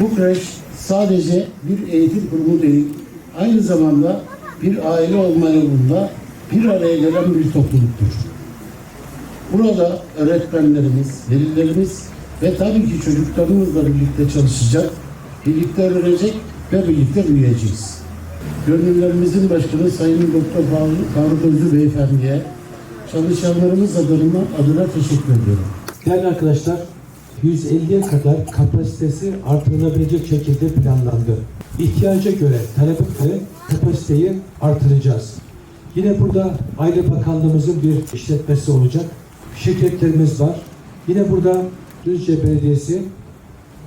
Bu kreş sadece bir eğitim kurumu değil, aynı zamanda bir aile olma yolunda bir araya gelen bir topluluktur. Burada öğretmenlerimiz, velilerimiz ve tabii ki çocuklarımızla birlikte çalışacak, birlikte öğrenecek ve birlikte büyüyeceğiz. Gönüllerimizin başkanı Sayın Doktor Faruk, Özlü Beyefendi'ye çalışanlarımız adına, adına teşekkür ediyorum. Değerli arkadaşlar, 150'ye kadar kapasitesi artırılabilecek şekilde planlandı. İhtiyaca göre, talebe göre kapasiteyi artıracağız. Yine burada Aile Bakanlığımızın bir işletmesi olacak. Şirketlerimiz var. Yine burada Düzce Belediyesi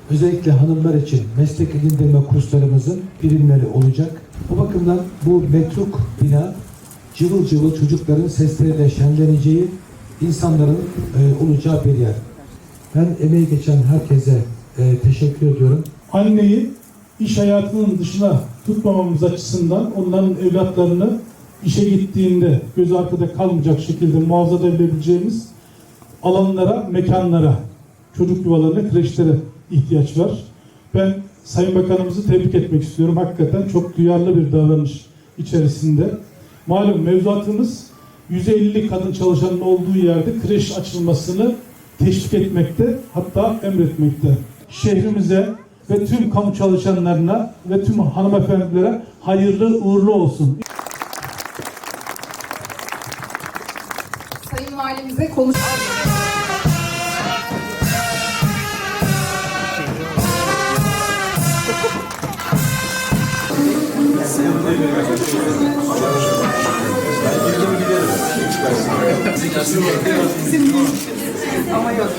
özellikle hanımlar için meslek edindirme kurslarımızın birimleri olacak. Bu bakımdan bu metruk bina cıvıl cıvıl çocukların sesleriyle şenleneceği, insanların e, olacağı bir yer. Ben emeği geçen herkese e, teşekkür ediyorum. anneyi iş hayatının dışına tutmamamız açısından onların evlatlarını işe gittiğinde göz arkada kalmayacak şekilde muhafaza edebileceğimiz alanlara, mekanlara, çocuk yuvalarına, kreşlere ihtiyaç var. Ben Sayın Bakanımızı tebrik etmek istiyorum. Hakikaten çok duyarlı bir davranış içerisinde. Malum mevzuatımız 150 kadın çalışanın olduğu yerde kreş açılmasını teşvik etmekte, hatta emretmekte. Şehrimize ve tüm kamu çalışanlarına ve tüm hanımefendilere hayırlı uğurlu olsun. Sayın Valimize konuş... Ama yok.